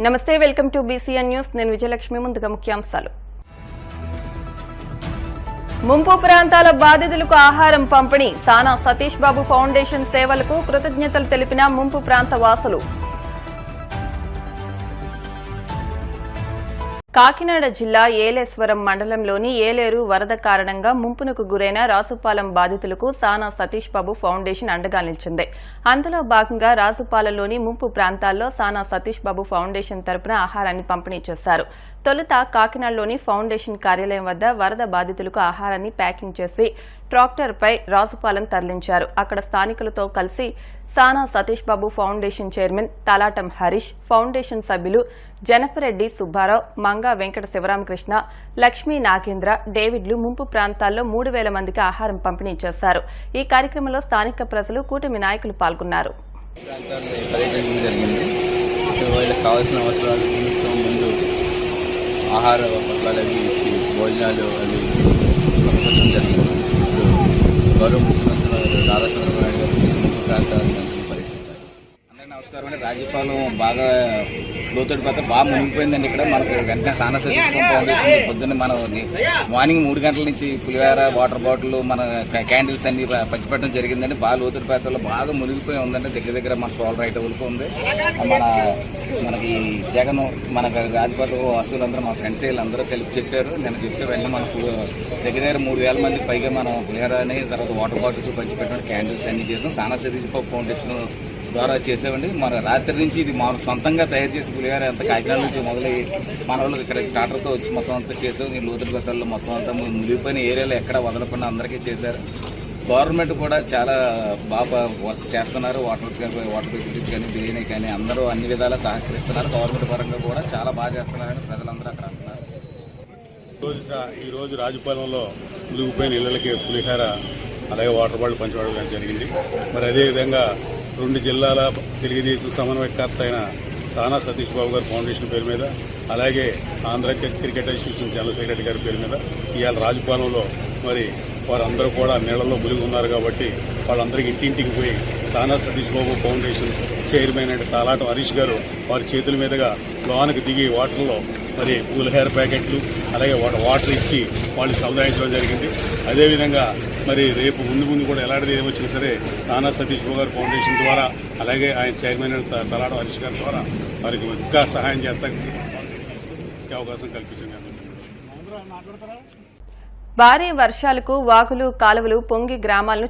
నమస్తే welcome to BCN news. నేను విజయలక్ష్మి ముందుగా ముఖ్యాంశాలు. ముంపు ప్రాంతాల బాధితులకు ఆహారం పంపిణీ సానా సతీష్ బాబు ఫౌండేషన్ సేవలకు కృతజ్ఞతలు తెలిపిన ముంపు ప్రాంత వాసులు. కాకినాడ జిల్లా ఏలేశ్వరం మండలంలోని ఏలేరు వరద కారణంగా ముంపునకు గురైన రాసుపాలెం బాధితులకు సానా సతీష్ బాబు ఫౌండేషన్ అండగా నిలిచింది. అందులో భాగంగా రాసుపాలెంలోని ముంపు ప్రాంతాల్లో సానా సతీష్ బాబు ఫౌండేషన్ తరపున ఆహారాన్ని పంపిణీ చేశారు. తొలుత కాకినాడలోని ఫౌండేషన్ కార్యాలయం వద్ద వరద బాధితులకు ఆహారాన్ని ప్యాకింగ్ చేసి ట్రాక్టర్పై రాజుపాలెం తరలించారు. అక్కడ స్థానికులతో కలిసి Sana Satish Babu foundation chairman Talatam Harish foundation సభ్యులు జనపరెడ్డి సుబ్బారావు మంగా వెంకట శివరామకృష్ణ లక్ష్మీ నాగేంద్ర డేవిడ్లు ముంపు ప్రాంతాల్లో మూడు వేల మందికి ఆహారం పంపిణీ చేశారు. ఈ కార్యక్రమంలో స్థానిక ప్రజలు కూటమి నాయకులు పాల్గొన్నారు. వాళ్ళకి కావాల్సిన అవసరాలు ముందు ఆహార పట్టాలు అవి ఇచ్చి భోజనాలు అవి సమకూర్చడం జరిగింది. എന്നാലും രാധാകൃഷ്ണൻ నమస్కారం అండి. రాజ్యపాలెం బాగా లోతడి పత్ర బాగా మునిగిపోయిందండి ఇక్కడ. మనకు వెంటనే సానా సతీశ్వరం పొద్దున్న మనం మార్నింగ్ మూడు గంటల నుంచి పులిహార వాటర్ బాటిల్ మన క్యాండిల్స్ అన్ని పచ్చిపెట్టడం జరిగిందండి. బాగా లోతడి పాత్రలో బాగా మునిగిపోయి ఉందండి. దగ్గర దగ్గర మన సోల్ రైట్ వరకు ఉంది. మన మనకి జగన్ మన రాజపాలెం వస్తువులందరూ మా ఫ్రెండ్స్ వీళ్ళందరూ కలిపి చెప్పారు. నేను చెప్తే వెళ్ళి మన దగ్గర దగ్గర మూడు వేల మంది పైగా మనం పులిహోర అని తర్వాత వాటర్ బాటిల్స్ పంచిపెట్టడం క్యాండిల్స్ అన్ని చేసాం. సానా సతీష్ ఫౌండేషన్ ద్వారా చేసామండి. మన రాత్రి నుంచి ఇది మా సొంతంగా తయారు చేసి పులిహార అంత కాకినాడ నుంచి మొదలై మన వాళ్ళు ఇక్కడ టాటర్తో వచ్చి మొత్తం అంతా చేసాం ఈ లోతుల గతాల్లో మొత్తం అంతా మునిగిపోయిన ఏరియాలో ఎక్కడ వదలకుండా అందరికీ చేశారు. గవర్నమెంట్ కూడా చాలా బాగా వర్క్ చేస్తున్నారు. వాటర్ కానీ వాటర్ ఫెసిలిటీస్ కానీ బిర్యానీ కానీ అందరూ అన్ని విధాలా సహకరిస్తున్నారు. గవర్నమెంట్ పరంగా కూడా చాలా బాగా చేస్తున్నారని ప్రజలందరూ అక్కడ అంటున్నారు. రోజు ఈరోజు ఈ రాజపాలెంలో మునిగిపోయిన ఇళ్ళకి పులిహార అలాగే వాటర్ బాటిల్ పంచబడడం జరిగింది. మరి అదేవిధంగా రెండు జిల్లాల తెలుగుదేశం సమన్వయకర్త అయిన సానా సతీష్ బాబు గారి ఫౌండేషన్ పేరు మీద అలాగే Andhra cricket association general secretary గారి పేరు మీద ఇవాళ రాజపాలెంలో మరి వారందరూ కూడా నీళ్ళలో మునిగి ఉన్నారు కాబట్టి వాళ్ళందరికీ ఇంటింటికి పోయి Sana Satish Babu foundation chairman and Talatam Harish garu వారి చేతుల మీదుగా లోనకు దిగి వాటర్లో మరి పులిహోర ప్యాకెట్లు అలాగే వాటర్ ఇచ్చి వాళ్ళు సముదాయించడం జరిగింది. అదేవిధంగా మరి రేపు ముందు ముందు కూడా ఎలాంటిది ఏమొచ్చినా సరే తానా సతీష్ బాబు గారు ఫౌండేషన్ ద్వారా అలాగే ఆయన చైర్మన్ అయిన త- తలాడ హరీష్ గారి ద్వారా వారికి ఇంకా సహాయం చేస్తానికి అవకాశం కల్పించింది. భారీ వర్షాలకు వాగులు కాలువలు పొంగి గ్రామాలను